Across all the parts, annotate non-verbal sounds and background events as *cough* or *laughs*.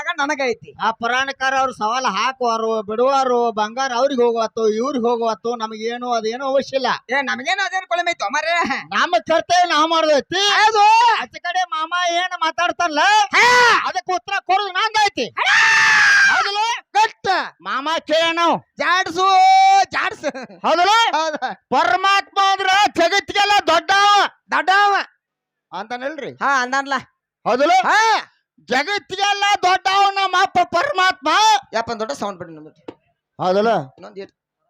ಮ್ಯಾಗ ನನಗೈತಿ. ಆ ಪುರಾಣಕಾರ ಅವ್ರು ಸವಾಲ್ ಹಾಕುವಾರು ಬಿಡುವಾರು ಬಂಗಾರ ಅವ್ರಿಗೆ ಹೋಗುವತ್ತು ಇವ್ರಿಗೆ ಹೋಗುವತ್ತು ನಮಗೇನು ಅದೇನು ಅವಶ್ಯ ಇಲ್ಲ. ಏ ನಮಗೇನು ಅದೇನು ಕೊಳಮೈತಿ ಮರೇ ನಮ್ಮ ಕರ್ತವ್ಯ ನಾವ್ ಮಾಡ್ದೈತಿ ಹೌದು. ಆಚೆ ಕಡೆ ಮಾಮ ಏನ್ ಮಾತಾಡ್ತಾನಲ್ಲ ಅದಕ್ಕೆ ಉತ್ತರ ಕೊಡೋದು ನಂದೈತಿ. ಹೌದಲ್ಲ? ಮಾಮ ಕೇಳೋಣ ನಾವು. ಜಾಡ್ಸು ಜಾಡ್ಸು. ಹೌದಲ್ಲ? ಹೌದ. ಪರಮಾತ್ಮ ಅಂದ್ರ ಜಗತ್ತಿಗೆಲ್ಲ ದೊಡ್ಡವ. ದೊಡ್ಡವ. ಅಂತಾನಲ್ರಿ? ಹಾ ಅಂದಾನ್ಲ ಹೌದಲ್ಲ? ಹಾ. ಜಗತ್ತಿಗೆಲ್ಲ ದೊಡ್ಡವ ನಮ್ಮ ಅಪ್ಪ ಪರಮಾತ್ಮ. ಯಪ್ಪ ದೊಡ್ಡ ಸೌಂಡ್ ಬಿಡಿ ನಮ್ದು. ಹೌದಲ್ಲ? ಇನ್ನೊಂದು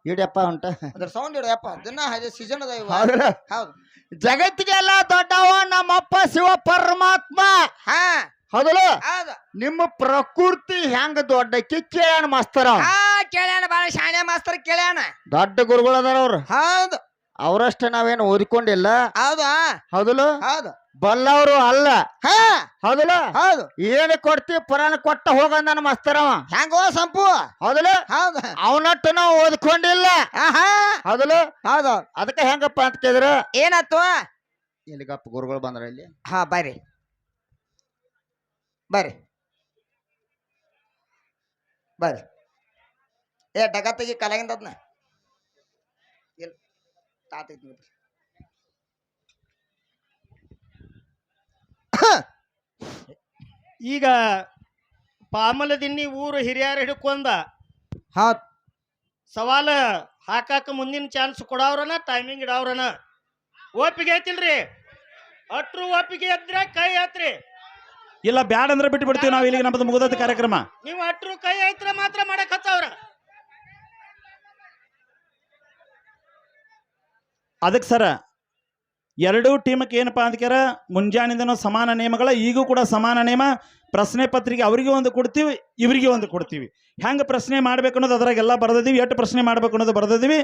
ಇಡಿಯಪ್ಪ ಉಂಟ. ಅದ್ರ ಸೌಂಡ್ ಇಡಪ್ಪ ಅದನ್ನ ದಿನ ಸೀಸನ್ ಅದ ಇವ ಹೌದಲ್ಲ? ಹೌದು. ಜಗತ್ತಿಗೆಲ್ಲ ದೊಡ್ಡವ ನಮ್ಮಪ್ಪ ಶಿವ ಪರಮಾತ್ಮ. ಹಾ. ಹೌದಲ್ಲ? ಹೌದು. ನಿಮ್ಮ ಪ್ರಕೃತಿ ಹೆಂಗ ದೊಡ್ಡ ಕೇಳ್ಯಾಣ ಮಾಸ್ತರ. ಹಾ ಕೇಳ್ಯಾನ ಬಾಳ ಶಾಣೆ ಮಾಸ್ತರ್ ಕೇಳ್ಯಾನ ದೊಡ್ಡ ಗುರುಗಳು ಅದಾರ ಅವ್ರು. ಹೌದು. ಅವರಷ್ಟೇ ನಾವೇನು ಓದಿಕೊಂಡಿಲ್ಲ? ಹೌದಾ ಹೌದಲ್ಲ? ಹೌದು. ಬಲ್ಲವರು ಅಲ್ಲ. ಹಾ. ಹೌದಲ್ಲ? ಹೌದು. ಏನು ಕೊಡ್ತಿ ಪುರಾಣ ಕೊಟ್ಟ ಹೋಗ ನನ್ನ ಮಸ್ತರವ ಹೆಂಗೋ ಸಂಪು. ಹೌದಲ್ಲ? ಹೌದು. ಅವನಟ್ಟು ನಾವು ಓದ್ಕೊಂಡಿಲ್ಲ. ಹೌದಲ್ಲ? ಹೌದು. ಅದಕ್ಕೆ ಹೆಂಗಪ್ಪ ಅಂತ ಕೇಳಿದ್ರ? ಏನಾಯ್ತು? ಇಲ್ಲಿಗಪ್ಪ ಗುರುಗಳು ಬಂದ್ರ ಇಲ್ಲಿ? ಹಾ ಬರ್ರಿ. ಬರ್ರಿ. ಬರ್ರಿ. ಏ ಡಗ ತೆಗಿ ಕಲಾಗಿಂದ ಅದ್ನ. ಇಲ್ಲ ತಾತೈತಿ *coughs* ಈಗ ಪಾಮಲದಿನ್ನಿ ಊರು ಹಿರಿಯರ ಹಿಡ್ಕೊಂದ ಹಾತ್ ಸವಾಲ ಹಾಕಾಕ ಮುಂದಿನ ಚಾನ್ಸ್ ಕೊಡವ್ರನ ಟೈಮಿಂಗ್ ಇಡವ್ರನ. ಒಪ್ಪಿಗೆ ಐತಿಲ್ರಿ? ಅಟ್ರು ಒಪ್ಪಿಗೆ ಎದ್ರೆ ಕೈ ಐತ್ರಿ? ಇಲ್ಲ ಬ್ಯಾಡ ಅಂದ್ರೆ ಬಿಟ್ಟು ಬಿಡ್ತೀವಿ ನಾವು ಇಲ್ಲಿಗೆ ನಮ್ಮದು ಮುಗಿದ ಕಾರ್ಯಕ್ರಮ. ನೀವು ಅಟ್ರು ಕೈ ಐತ್ರ ಮಾತ್ರ ಮಾಡಕ್ ಹತ್ತವ್ರ? ಅದಕ್ಕೆ ಸರ ಎರಡೂ ಟೀಮಕ್ಕೆ ಏನಪ್ಪಾ ಅಂದ್ಕ್ಯಾರ? ಮುಂಜಾನಿಂದನೂ ಸಮಾನ ನಿಯಮಗಳ ಈಗೂ ಕೂಡ ಸಮಾನ ನಿಯಮ. ಪ್ರಶ್ನೆ ಪತ್ರಿಕೆ ಅವರಿಗೆ ಒಂದು ಕೊಡ್ತೀವಿ ಇವರಿಗೆ ಒಂದು ಕೊಡ್ತೀವಿ. ಹೆಂಗೆ ಪ್ರಶ್ನೆ ಮಾಡ್ಬೇಕು ಅನ್ನೋದು ಅದ್ರಾಗೆಲ್ಲ ಬರ್ದಿದ್ದೀವಿ ಎಷ್ಟು ಪ್ರಶ್ನೆ ಮಾಡ್ಬೇಕು ಅನ್ನೋದು ಬರ್ದಿದ್ದೀವಿ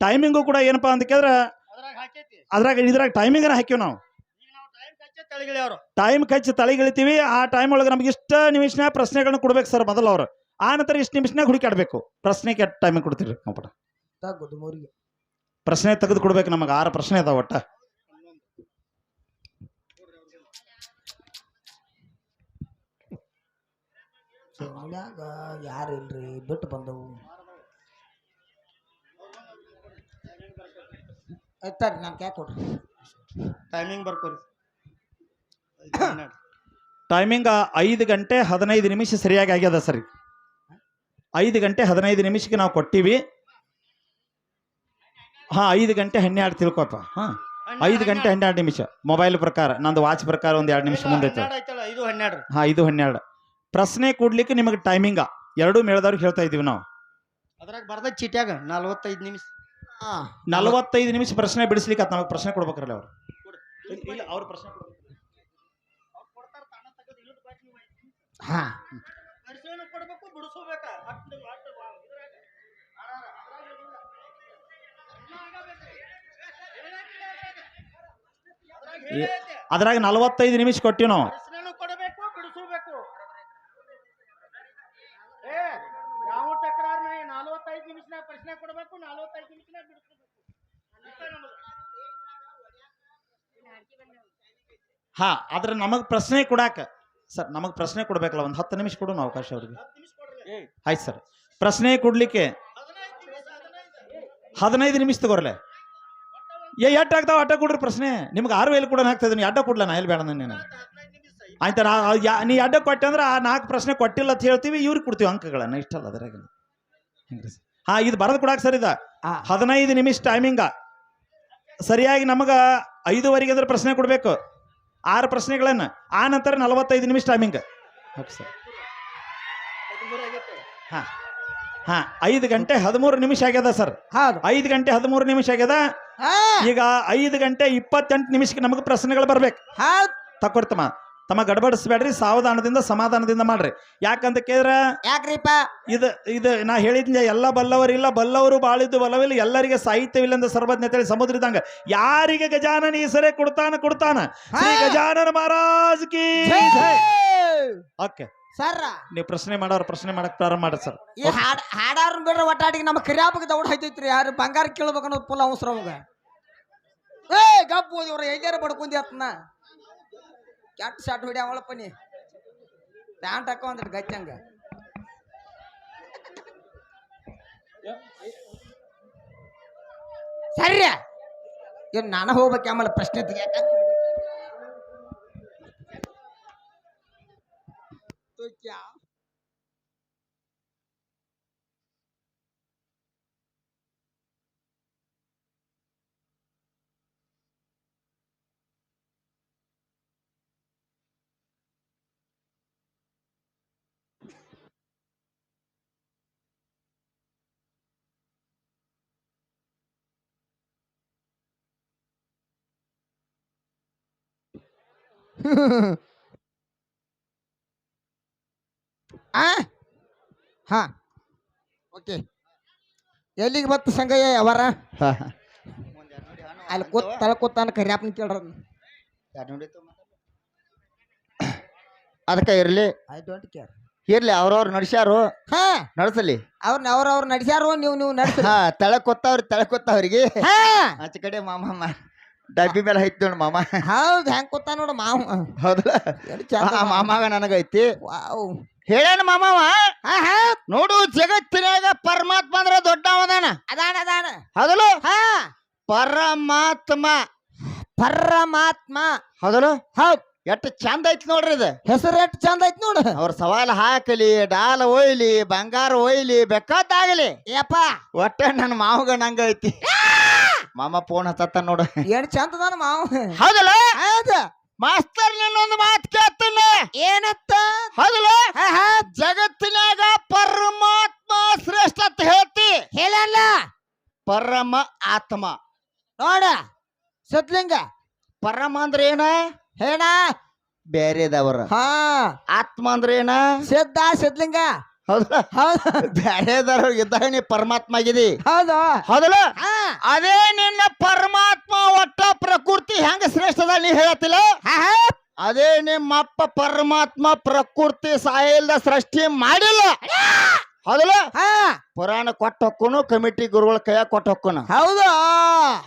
ಟೈಮಿಂಗು ಕೂಡ ಏನಪ್ಪಾ ಅಂತ ಕೇಳಿದ್ರೆ ಅದ್ರಾಗ ಹಾಕೈತಿ. ಅದ್ರಾಗ ಇದ್ರಾಗ ಟೈಮಿಂಗನ ಹಾಕಿವಿ ನಾವು. ಈಗ ನಾವು ಟೈಮ್ ಕಚ್ಚೆ ತಳಗಿಳಿ ಟೈಮ್ ಕಚ್ಚಿ ತಲೆಗಿಳಿತೀವಿ ಆ ಟೈಮ್ ಒಳಗೆ ನಮ್ಗೆ ಇಷ್ಟ ನಿಮಿಷನ ಪ್ರಶ್ನೆಗಳನ್ನ ಕೊಡ್ಬೇಕು ಸರ್ ಮೊದಲು ಅವರು. ಆ ನಂತರ ಇಷ್ಟು ನಿಮಿಷನಾಗ ಹುಡುಕಾಡ್ಬೇಕು ಪ್ರಶ್ನೆಗೆ ಟೈಮಿಂಗ್ ಕೊಡ್ತೀರಿ ನಾವು ಪ್ರಶ್ನೆ ತೆಗೆದು ಕೊಡ್ಬೇಕು ನಮಗೆ ಆರು ಪ್ರಶ್ನೆ ಅದಾವ ಒಟ್ಟ. ಮನ್ಯಾಗ ಯಾರು ಇಲ್ರಿ? ಬಿಟ್ಟು ಬಂದವು. ಆಯ್ತಾರಿ ನಾನು ಕ್ಯಾ ಕೊಡ್ರಿ. ಟೈಮಿಂಗ್ ಬರ್ಕೋರಿ. ಟೈಮಿಂಗ್ ಐದು ಗಂಟೆ ಹದಿನೈದು ನಿಮಿಷ ಸರಿಯಾಗಿ ಆಗ್ಯದ ಸರ್. ಐದು ಗಂಟೆ ಹದಿನೈದು ನಿಮಿಷಕ್ಕೆ ನಾವು ಕೊಟ್ಟೀವಿ. ಹಾ ಐದು ಗಂಟೆ ಹನ್ನೆರಡು ತಿಳ್ಕೊಪ್ಪ. ಹಾ ಐದು ಗಂಟೆ ಹನ್ನೆರಡು. ನಿಮಿಷ. ಮೊಬೈಲ್ ಪ್ರಕಾರ ನಂದು ವಾಚ್ ಪ್ರಕಾರ ಒಂದು ಎರಡು ನಿಮಿಷ ಮುಂದೆ ಐತಲ್ಲ ಇದು ಹನ್ನೆರಡು. ಹಾ ಇದು ಹನ್ನೆರಡು. ಪ್ರಶ್ನೆ ಕೊಡ್ಲಿಕ್ಕೆ ನಿಮಗೆ ಟೈಮಿಂಗ ಎರಡೂ ಮೇಳದವ್ರಿಗೆ ಹೇಳ್ತಾ ಇದೀವಿ ನಾವು. ಅದ್ರಾಗ ಬರ್ದ ಚೀಟ್ಯಾಗ ನಲ್ವತ್ತೈದು ನಿಮಿಷ. ನಲವತ್ತೈದು ನಿಮಿಷ ಪ್ರಶ್ನೆ ಬಿಡಿಸ್ಲಿಕ್ಕೆ ನಮಗೆ ಪ್ರಶ್ನೆ ಕೊಡ್ಬೇಕ್ರಲ್ಲ ಅವ್ರು. ಇಲ್ಲ ಅವ್ರ ಪ್ರಶ್ನೆ ಹಾಂ. ಹಾ. ಅದ್ರಾಗ ನಲವತ್ತೈದು ನಿಮಿಷ ಕೊಟ್ಟಿವಿ ನಾವು ಪ್ರಶ್ನೆನೂ ಕೊಡಬೇಕು ಬಿಡಿಸಬೇಕು ಏ ಯಾವ ತಕರಾರ್ನ ನಲವತ್ತೈದು ನಿಮಿಷನಾಗ ಪ್ರಶ್ನೆ ಕೊಡಬೇಕು ನಲವತ್ತೈದು ನಿಮಿಷನಾಗ ಬಿಡಿಸ್ಕೋಬೇಕು ಇಷ್ಟ ನಮ್ಮದು. ಹಾ ಆದ್ರೆ ನಮಗೆ ಪ್ರಶ್ನೆ ಕೊಡಾಕ. ಸರ್ ನಮಗೆ ಪ್ರಶ್ನೆ ಕೊಡ್ಬೇಕಲ್ಲ ಒಂದು ಹತ್ತು ನಿಮಿಷ ಕೊಡೋಣ ಅವಕಾಶ ಅವ್ರಿಗೆ. ಆಯ್ತು ಸರ್. ಪ್ರಶ್ನೆ ಕೊಡ್ಲಿಕ್ಕೆ ಹದಿನೈದು ನಿಮಿಷ, ತಗೋರ್ಲೆ. ಏ ಎಟ್ ಆಗ್ತಾವ? ಅಡ್ಡ ಕೊಡ್ರಿ ಪ್ರಶ್ನೆ. ನಿಮ್ಗೆ ಆರು ಎಲ್ಲಿ ಕೊಡೋಣ ಆಗ್ತದೆ ನೀ ಅಡ್ಡ ಕೊಡ್ಲ ನಾ? ಎಲ್ಲಿ ಬೇಡ ನೀನು ಹದಿನೈದು ನಿಮಿಷ. ಆಯ್ತಾ ಯಾ- ನೀ ಅಡ್ಡ ಕೊಟ್ಟೆ ಅಂದ್ರೆ ಆ ನಾಲ್ಕು ಪ್ರಶ್ನೆ ಕೊಟ್ಟಿಲ್ಲ ಅಂತ ಹೇಳ್ತೀವಿ ಇವ್ರಿಗೆ ಕೊಡ್ತೀವಿ ಅಂಕಗಳನ್ನ. ಇಷ್ಟಲ್ಲ ಅದ್ರಾಗ. ಹೆಂಗ್ರಿ ಸರ್? ಹಾ ಇದು ಬರೆದು ಕೊಡಾಕ ಸರ್ ಇದ. ಹದಿನೈದು ನಿಮಿಷ ಟೈಮಿಂಗ ಸರಿಯಾಗಿ ನಮಗೆ ಐದುವರೆಗೆ ಅಂದ್ರೆ ಪ್ರಶ್ನೆ ಕೊಡಬೇಕು. ಆರು ಪ್ರಶ್ನೆಗಳನ್ನು. ಆ ನಂತರ ನಲವತ್ತೈದು ನಿಮಿಷ ಟೈಮಿಂಗ್ ಓಕೆ ಸರ್. ಹಾಂ. ಹಾಂ ಐದು ಗಂಟೆ ಹದಿಮೂರು ನಿಮಿಷ ಆಗ್ಯದ ಸರ್. ಹೌದು. ಐದು ಗಂಟೆ ಹದಿಮೂರು ನಿಮಿಷ ಆಗ್ಯದ? ಹಾ. ಈಗ ಐದು ಗಂಟೆ ಇಪ್ಪತ್ತೆಂಟು ನಿಮಿಷಕ್ಕೆ ನಮಗೆ ಪ್ರಶ್ನೆಗಳು ಬರ್ಬೇಕು. ಹೌದ್. ತಕೊಡ್ತಮ್ಮ. ತಮ್ಮ ಗಡಬಡಿಸ್ಬೇಡ್ರಿ ಸಾವಧಾನದಿಂದ ಸಮಾಧಾನದಿಂದ ಮಾಡ್ರಿ. ಯಾಕಂತ ಕೇಳಿದ್ರೆ ಯಾಕ್ರಿಪ್ಪ? ಇದು ಇದು ನಾ ಹೇಳಿದ್ನ ಎಲ್ಲ ಬಲ್ಲವರಿಲ್ಲ ಬಲ್ಲವರು ಬಾಳಿದ್ದು ಬಲವಿಲ್ಲ ಎಲ್ಲರಿಗೆ ಸಾಹಿತ್ಯವಿಲ್ಲ ಅಂತ ಸರ್ವಜ್ಞತೆ ಸಮುದ್ರ ಇದ್ದಂಗ. ಯಾರಿಗೆ ಗಜಾನನ ಹೆಸರೇ ಕೊಡ್ತಾನ ಕೊಡ್ತಾನ? ಶ್ರೀ ಗಜಾನನ ಮಹಾರಾಜ್ ಕಿ. ಓಕೆ. ಸರ್. ನೀವು ಪ್ರಶ್ನೆ ಮಾಡೋರು ಪ್ರಶ್ನೆ ಮಾಡಕ್ ಪ್ರಾರಂಭ ಮಾಡ್ರಿ ಸರ್. ಈ ಹಾಡ್ ಹಾಡಾರ ಬಿಡ್ರಿ ಒಟ್ಟಾಡಿಗೆ ನಮ್ಮ ಕ್ರಿಯಾಪಕ ದೌಡ್ ಹೈತೈತ್ರಿ ಯಾರು? ಬಂಗಾರ ಕೇಳ್ಬೇಕು ಅನ್ನೋದು ಫುಲ್ ಅವಸರ ಅವಾಗ. ಏ ಗಪ್ ಓದಿವ್ರ ಎಲ್ಲಾರು ಬಡ್ಕೊಂಡಿ ಅತ್ನ. ಕೆಟ್ಟ ಶಾಟ್ ಹೊಡಿ ಅವಳಪ್ಪ ನೀ. ಪ್ಯಾಂಟ್ ಹಾಕೋ ಅಂದ್ರೆ ಗಚ್ಚಂಗ ಸರಿ ಏನ್ ನಾನು ಹೋಗ್ಬೇಕು ಆಮೇಲೆ ಪ್ರಶ್ನೆ ತೆಗಿಯಾಕ? तो *laughs* ಆ? ಹಾ. ಓಕೆ. ಎಲ್ಲಿಗೆ ಬತ್ತು ಸಂಗಯ್ಯ ಅವರ? ಅಲ್ಲಿ ಕೂತ್ ತಲೆ ಕೂತಾನ ಕರ್ಯಾಪ್ನ ಕೇಳ್ರ ಅದಕ್ಕೆ ಇರ್ಲಿ. I don't care. ಇರ್ಲಿ ಅವ್ರವ್ರು ನಡ್ಸ್ಯಾರು. ಹಾ. ನಡ್ಸಲಿ. ಅವ್ರನ್ನ ಅವ್ರವ್ರು ನಡ್ಸ್ಯಾರು ನೀವು ನೀವು ನಡ್ಸ ತಳಕೊತ್ತವ್ರಿ ತಳಕೊತ್ತವ್ರಿಗೆ ಕೊತ್ತವ್ರಿ ಕೊತ್ತವ್ರಿಗೆ ಆಚೆ ಕಡೆ ಮಾಮ ಡಬ್ಬಿ ಮೇಲೆ ಐತಿ ನೋಡ್ ಮಾಮ. ಹೌದು ಹೆಂಗ್ ಕೂತ ನೋಡು ಮಾವ. ಹೌದಲ್ಲ? ಆ ಮಾಮಾಗ ನನಗೈತಿ. ವಾವ್. ಹೇಳೇನ ಮಾಮವ? ನೋಡು ಜಗತ್ತಿನಾಗ ಪರಮಾತ್ಮ ಅಂದ್ರ ದೊಡ್ಡವದಾನ ಅದಾನ ಅದಾನ. ಹೌದಲ್ಲ? ಹಾ. ಪರಮಾತ್ಮ. ಪರಮಾತ್ಮ. ಹೌದಲ್ಲ? ಹೌದ್. ಎಷ್ಟು ಚಂದ ಐತಿ ನೋಡ್ರಿ ಇದು. ಹೆಸರು ಎಷ್ಟು ಚಂದ ಐತಿ ನೋಡು. ಅವ್ರ ಸವಾಲ್ ಹಾಕಲಿ ಡಾಲ್ ಒಯ್ಲಿ ಬಂಗಾರ ಒಯ್ಲಿ ಬೇಕಾದಾಗಲಿ ಯಪ್ಪ ಒಟ್ಟ ನನ್ನ ಮಾವಗ ನಂಗ ಐತಿ ಮಾಮ ಫೋನ್ ಹತ್ತ ನೋಡ. ಏನ್ ಚಂದ ಮಾವ ಮಾವು. ಹೌದಲ್ಲ? ಹೌದು. ಮಾಸ್ತರ್ ನಿನ್ನೊಂದು ಮಾತು ಕೇಳ್ತಾನ. ಏನತ್ತ? ಹೌದಲ್ಲ? ಜಗತ್ತಿನಾಗ ಪರಮಾತ್ಮ ಶ್ರೇಷ್ಠ ಅಂತ ಹೇಳ್ತಿ. ಹೇಳಲ್ಲ. ಪರಮ ಆತ್ಮ. ನೋಡ. ಸತ್ಲಿಂಗ. ಪರಮ ಅಂದ್ರೆ ಏನ? ಹೇಳ. ಬೇರೆದವರ. ಹಾ. ಆತ್ಮ ಅಂದ್ರೆ ಏನ? ಸಿದ್ಧ ಸಿದ್ಲಿಂಗ. ಹೌದು. ಬೇರೆದವ್ರ ಇದ್ದಾಗ ನೀ ಪರಮಾತ್ಮ ಆಗಿದಿ. ಹೌದಾ. ಹೌದಲ್ಲ? ಅದೇ ನಿನ್ನ ಪರಮಾತ್ಮ ಒಟ್ಟ ಪ್ರಕೃತಿ ಹೆಂಗ ಶ್ರೇಷ್ಠದ ನೀ ಹೇಳತ್ತಿಲ್ಲ? ಅದೇ ನಿಮ್ಮಪ್ಪ ಪರಮಾತ್ಮ ಪ್ರಕೃತಿ ಸಾಯಿಲ್ದ ಸೃಷ್ಟಿ ಮಾಡಿಲ್ಲ. ಹೌದಲ್ಲ? ಹಾ. ಪುರಾಣ ಕೊಟ್ಟ ಹೊಕ್ಕನು ಕಮಿಟಿ ಗುರುಗಳ ಕೈಯಾಗ ಕೊಟ್ಟ ಹೊಕ್ಕನು. ಹೌದು.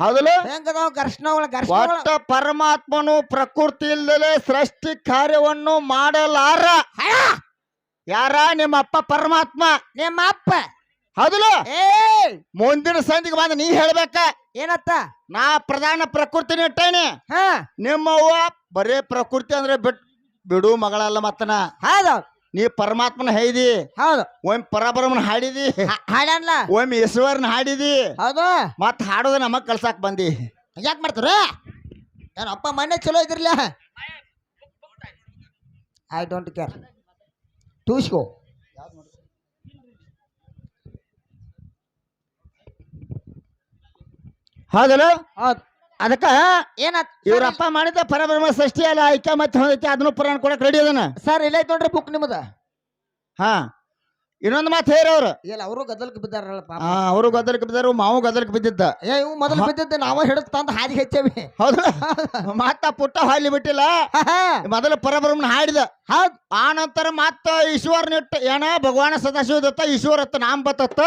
ಹೌದಲ್ಲ? ಘರ್ಷಣಗಳ ಒಟ್ಟ ಪರಮಾತ್ಮನು ಪ್ರಕೃತಿ ಇಲ್ದಲೆ ಸೃಷ್ಟಿ ಕಾರ್ಯವನ್ನು ಮಾಡಲಾರ. ಯಾರ? ನಿಮ್ಮ ಅಪ್ಪ ಪರಮಾತ್ಮ. ನಿಮ್ಮ ಅಪ್ಪ. ಹೌದಲ್ಲ? ಏ ಮುಂದಿನ ಸಂಧಿಗೆ ಬಂದ ನೀ ಹೇಳ್ಬೇಕ. ಏನತ್ತ? ನಾ ಪ್ರಧಾನ ಪ್ರಕೃತಿ ಇಟ್ಟೇನಿ. ಹಾ. ನಿಮ್ಮವ್ವ ಬರೇ ಪ್ರಕೃತಿ ಅಂದ್ರೆ ಬಿಟ್ ಬಿಡು ಮಗಳಲ್ಲ ಮತ್ತನ ಹೌದು. ನೀ ಪರಮಾತ್ಮನ ಹೈದಿ. ಹೌದು. ಒಮ್ಮೆ ಪರಬ್ರಹ್ಮನ ಹಾಡಿದಿ. ಹಾಡಲ್ಲ. ಒಮ್ಮೆ ಈಶ್ವರನ ಹಾಡಿದಿ. ಹೌದು. ಮತ್ ಹಾಡೋದ ನಮಗ್ ಕಳ್ಸಾಕ್ ಬಂದಿ. ಯಾಕೆ ಮಾಡ್ತಾರ ಏನಪ್ಪ ಅಪ್ಪ ಮನೆ ಚಲೋ ಇದ್ರಲ್ಲ? ಐ ಡೋಂಟ್ ಕೇರ್ ಟೂಸ್ಕೋ ಹೌದಲ್ಲ? ಹೌದು. ಅದಕ್ಕ ಏನ ಇವ್ರಪ್ಪ ಮಾಡಿದ ಪರಬ್ರಹ್ಮ ಸೃಷ್ಟಿ ಅಲ್ಲ ಐಕ್ಯ ಮತ್ತೆ ಹೊಂದೈತಿ ಅದನ್ನು ಪುರಾಣ ಕೊಡಕ್ ರೆಡಿ ಅದನ್ನ? ಸರ್ ಇಲ್ಲ ನೋಡ್ರಿ ಬುಕ್ ನಿಮ್ಮದ ಹಾ. ಇನ್ನೊಂದು ಮಾತು ಹೇರವ್ರು ಇಲ್ಲ ಅವರು ಗದ್ದಲಕ್ಕೆ ಬಿದ್ದಾರಲ್ಲ ಪಾಪ. ಅವರು ಗದ್ದಲಕ್ಕೆ ಬಿದ್ದರು ಮಾವು ಗದ್ದಲಕ್ಕೆ ಬಿದ್ದಿದ್ದ. ಏ ಇವು ಮೊದಲು ಬಿದ್ದಿದ್ದೆ ನಾವ ಹಿಡಿದು ತಂದು ಹಾದಿ ಹೆಚ್ಚೇವಿ. ಹೌದಲ್ಲ ಮತ್ತ ಪುಟ್ಟ ಹಾಲಿ ಬಿಟ್ಟಿಲ್ಲ. ಮೊದಲು ಪರಬ್ರಹ್ಮನ ಹಾಡಿದ. ಹೌದ್. ಆ ನಂತರ ಮತ್ತ ಈಶ್ವರ್ ನಿಟ್ಟ ಏನ ಭಗವಾನ ಸದಾಶಿವ ದತ್ತ ಈಶ್ವರತ್ತ ನಾಮ ಬತ್ತತ್ತ.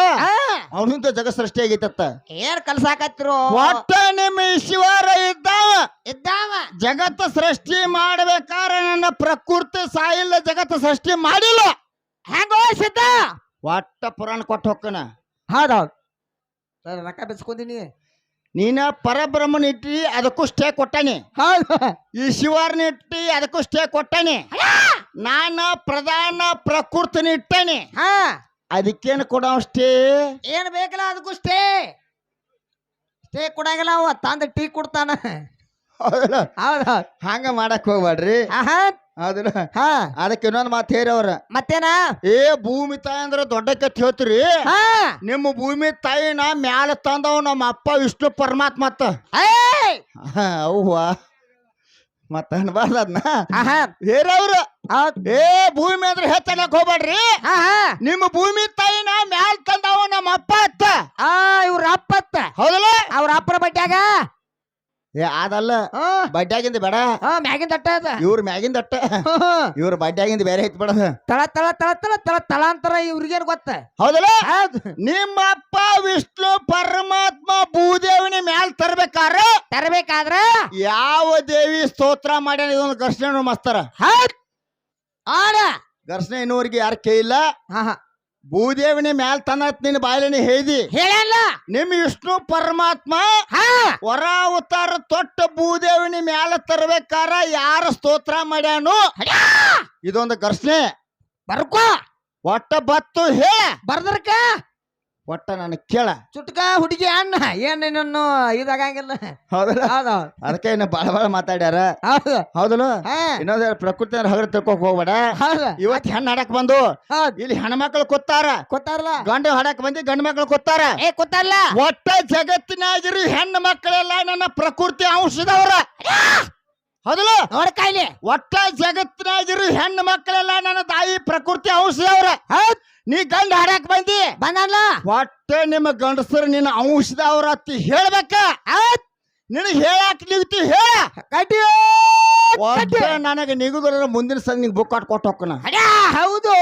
ಅವನಿಂದ ಜಗ ಸೃಷ್ಟಿ ಆಗೈತತ್ತ ಏನ್ ಕಲ್ಸಾಕತ್ತಿರು ಒಟ್ಟ ನಿಮ್ಮ ಈಶ್ವರ ಇದ್ದಾವ. ಇದ್ದಾವ. ಜಗತ್ತ ಸೃಷ್ಟಿ ಮಾಡ್ಬೇಕಾದ್ರೆ ನನ್ನ ಪ್ರಕೃತಿ ಸಾಯಿಲ್ಲ ಜಗತ್ತ ಸೃಷ್ಟಿ ಮಾಡಿಲ್ಲ. ಹೆಂಗೋ ಸಿದ್ಧ? ಒಟ್ಟ ಪುರಾಣ ಕೊಟ್ಟು ಹೊಕ್ಕನ. ಹೌದೌದು ಸರ್ ರೊಕ್ಕ ಪರಬ್ರಹ್ಮನಿಟ್ಟಿ ನೀನ ಪರಬ್ರಹ್ಮನ ಇಟ್ಟಿ ಅದಕ್ಕೂ ಸ್ಟೇ ಕೊಟ್ಟಾನೆ. ಹೌದು ಈ ಶಿವಾರ್ನ ಇಟ್ಟಿ ಅದಕ್ಕೂ ಸ್ಟೇ ಕೊಟ್ಟಾನೆ. ನಾನು ಪ್ರಧಾನ ಪ್ರಕೃತಿನ ಇಟ್ಟಾನೆ. ಹಾ. ಅದಕ್ಕೇನು ಕೊಡೋ ಸ್ಟೇ ಏನ್ ಬೇಕಲ್ಲ ಅದಕ್ಕೂ ಸ್ಟೇ ಸ್ಟೇ ಕೊಡಂಗಿಲ್ಲ ಅವ ತಂದ ಟೀ ಕೊಡ್ತಾನ. ಹೌದಲ್ಲ? ಹೌದು ಹಂಗ ಮಾಡಕ್ ಹೋಗ್ಬೇಡ್ರಿ ಆಹಾ. ಹೌದಲ್ಲ ಹಾ. ಅದಕ್ಕೆ ಇನ್ನೊಂದು ಮಾತು ಹೇರಿ ಅವ್ರ. ಮತ್ತೇನಾ? ಏ ಭೂಮಿ ತಾಯಿ ಅಂದ್ರೆ ದೊಡ್ಡ ಕತ್ ಹೇಳ್ತೀರಿ? ಹಾ. ನಿಮ್ಮ ಭೂಮಿ ತಾಯಿನ ಮ್ಯಾಲ ತಂದವ್ ನಮ್ಮ ಅಪ್ಪ ವಿಷ್ಣು ಪರಮಾತ್ಮ ಮತ್ತ ಏಯ್! ಅವ್ವ. ಮತ್ತ ಅನ್ಬಾರ್ದ ಅದನ್ನ ಆಹಾ. ಹೇರವ್ರು ಹೌದ್ ಏ ಭೂಮಿ ಅಂದ್ರೆ ಹೆಚ್ಚನಕ್ ಹೋಗ್ಬೇಡ್ರಿ. ಹಾ ನಿಮ್ಮ ಭೂಮಿ ತಾಯಿನ ಮ್ಯಾಲ ತಂದವ ನಮ್ಮ ಅಪ್ಪ ಅತ್ತ. ಆ ಇವ್ರ ಅಪ್ಪತ್ತ ಹೌದಲ್ಲ? ಅವ್ರ ಅಪ್ಪರ ಬಡ್ಡ್ಯಾಗ ಏ ಅದಲ್ಲ. ಬಡ್ಡ್ಯಾಗಿಂದ ಬೇಡ. ಮ್ಯಾಗಿಂದ ಅಟ್ಟ ಅದ. ಇವ್ರ ಮ್ಯಾಗಿಂದ ಅಟ್ಟ. ಇವ್ರ ಬಡ್ಡ್ಯಾಗಿಂದ ಬೇರೆ ಐತಿ ಬೇಡ. ತಳ ತಳ ತಳ ತಳ ತಳ ತಳಾಂತರ ಇವ್ರಿಗೇನ್ ಗೊತ್ತ? ಹೌದಲ್ಲ? ಹೌದು. ನಿಮ್ಮ ಅಪ್ಪ ವಿಷ್ಣು ಪರಮಾತ್ಮ ಭೂದೇವಿನ ಮ್ಯಾಲ ತರಬೇಕಾರ? ತರಬೇಕಾದ್ರ? ಯಾವ ದೇವಿ ಸ್ತೋತ್ರ ಮಾಡ್ಯಾನ? ಇದೊಂದು ಘರ್ಷಣೆ ಮಸ್ತಾರ. ಆಡ. ಘರ್ಷಣೆ ಇನ್ನೂರಿಗೆ ಯಾರು ಇಲ್ಲ? ಹಾ ಹಾ. ಭೂದೇವಿನಿ ಮ್ಯಾಲ್ ತನ ನಿನ್ನ ಬಾಯಲನಿ ಹೇಳಿ ಹೇಳಲ್ಲ. ನಿಮ್ ವಿಷ್ಣು ಪರಮಾತ್ಮ ಹಾ. ಹೊರ ಅವತಾರ ತೊಟ್ಟ ಭೂದೇವಿನಿ ಮ್ಯಾಲ ತರಬೇಕಾರ ಯಾರ ಸ್ತೋತ್ರ ಮಾಡ್ಯಾನು? ಇದೊಂದು ಘರ್ಷಣೆ. ಬರ್ಕೋ. ಒಟ್ಟ ಬತ್ತು ಹೇ. ಬರ್ದರ್ಕ. ಒಟ್ಟ ನಾನು ಕೇಳ. ಚುಟ್ಕ ಹುಡುಗಿ ಅಣ್ಣ ಏನ್ ನಿನ್ನನ್ನು ಇದಾಗಂಗಿಲ್ಲ. ಹೌದಲ್ಲ? ಹೌದು. ಅದಕ್ಕೆ ಇನ್ನು ಬಾಳ ಬಾಳ ಮಾತಾಡ್ಯಾರ. ಹೌದು. ಹೌದಲ್ಲ? ಹಾ. ಇನ್ನೊಂದ್ ಪ್ರಕೃತಿ ಹಗರ ತಿಳ್ಕೊಕ್ ಹೋಗ್ಬೇಡ. ಹೌದು. ಇವತ್ ಹೆಣ್ಣು ಹಾಡಕ್ ಬಂದು ಹೌದು. ಇಲ್ಲಿ ಹೆಣ್ಮಕ್ಳು ಕೊತ್ತಾರ ಕೊತ್ತಾರಲ್ಲ ಗಂಡು ಹಾಡಕ್ ಬಂದಿ ಗಂಡು ಮಕ್ಳು ಕೊತ್ತಾರ ಏ ಕೊತ್ತಾರಲ್ಲ ಒಟ್ಟ ಜಗತ್ತಿನಾಗಿರು ಹೆಣ್ಣು ಮಕ್ಕಳೆಲ್ಲ ನನ್ನ ಪ್ರಕೃತಿ ಅಂಶದವ್ರ ಹೌದಲ್ಲ? ಕಾಯಿಲೆ. ಒಟ್ಟ ಜಗತ್ತಿನಾಗಿರು ಹೆಣ್ಣು ಮಕ್ಕಳೆಲ್ಲ ನನ್ನ ತಾಯಿ ಪ್ರಕೃತಿ ಅಂಶದವ್ರ ಹೌದ್. ನೀ ಗಂಡ ಹಾಡಕ್ ಬಂದಿ? ಬಂದಲ್ಲ ಒಟ್ಟ ನಿಮ್ಮ ಗಂಡಸರು ನಿನ್ನ ಅಂಶದವ್ರ ಅತ್ತಿ ಹೇಳ್ಬೇಕ? ಹೌದ್. ಹೇಳಕ್ ಹೇಳಾಕ್ ನಿಗ್ತಿ ಹೇಳ. ಕಟ್ಟಿ ನನಗೆ ನಿಗುದ್ರ ಮುಂದಿನ ಸಲ ನಿಂಗೆ ಬುಕ್ ಕೊಟ್ಟು ಹೋಗ್ಕನ. ಅಡ್ಯಾ, ಹೌದು.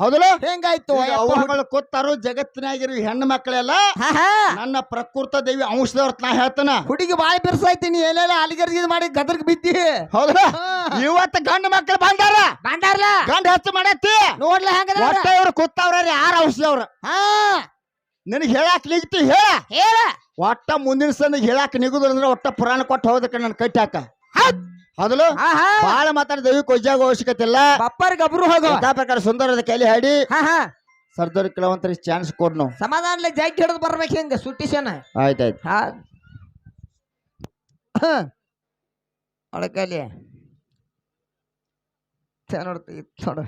ಹೌದಲ್ಲ? ಹೆಂಗಾಯ್ತು ಅವುಗಳು ಕೊತ್ತಾರು ಜಗತ್ತಿನಾಗಿರು ಹೆಣ್ಣು ಮಕ್ಕಳೆಲ್ಲ. ನನ್ನ ಪ್ರಕೃತ ದೇವಿ ಅಂಶದವ್ರ ನಾ ಹೇಳ್ತಾನ. ಹುಡುಗಿ ಬಾಳ ಬಿರ್ಸಾಯ್ತೀನಿ ಎಲ್ಲೆಲ್ಲ ಅಲಿಗರ್ಗಿ ಮಾಡಿ ಗದರ್ಗ್ ಬಿದ್ದಿ. ಹೌದಾ ಹಾ. ಇವತ್ತು ಗಂಡು ಮಕ್ಕಳು ಬಂದಾರ? ಬಂದಾರಲ್ಲ ಗಂಡ ಹೆಚ್ಚು ಮಾಡತ್ತಿ? ನೋಡ್ಲ ಒಟ್ಟ ಇವ್ರು ಕೂತಾವ್ರ ಯಾರ ಔಷಧವ್ರ ಹಾ. ನಿನಗೆ ಹೇಳಾಕ್ ನಿಗ್ತಿ ಹೇಳ. ಹೇಳ. ಒಟ್ಟ ಮುಂದಿನ ಸಂದ ಹೇಳಾಕ್ ನಿಗುದ್ರ ಅಂದ್ರೆ ಒಟ್ಟ ಪುರಾಣ ಕೊಟ್ಟು ಹೋದಕ್ಕೆ ನನ್ನ ಕಟ್ಟಾಕ ಹಾಕ ಹೌದಲ್ಲ? ಹಾ ಹಾ. ಬಾಳ ಮಾತಾಡ ದೈವಿ ಕೊಜ್ಜಾಗ ಅವಶ್ಯಕತೆ ಇಲ್ಲ ಬಪ್ಪರ್ ಗಬ್ರು ಹೋಗು. ಯಥಾ ಪ್ರಕಾರ ಸುಂದರದ ಕೈಲಿ ಹಾಡಿ. ಹಾ ಹಾ. ಸರ್ದಾರ್ ಕೆಲವಂತರಿಗೆ ಚಾನ್ಸ್ ಕೊಡ್ ನಾವು ಸಮಾಧಾನ ಜಾಗಿ ಹಿಡಿದು ಬರ್ಬೇಕು ಹಿಂಗ? ಸುಟ್ಟಿಸನ? ಆಯ್ತಾಯ್ತು. ಹಾ. ಒಳಕಲ್ಲಿ ನೋಡ್ತಿ ನೋಡು.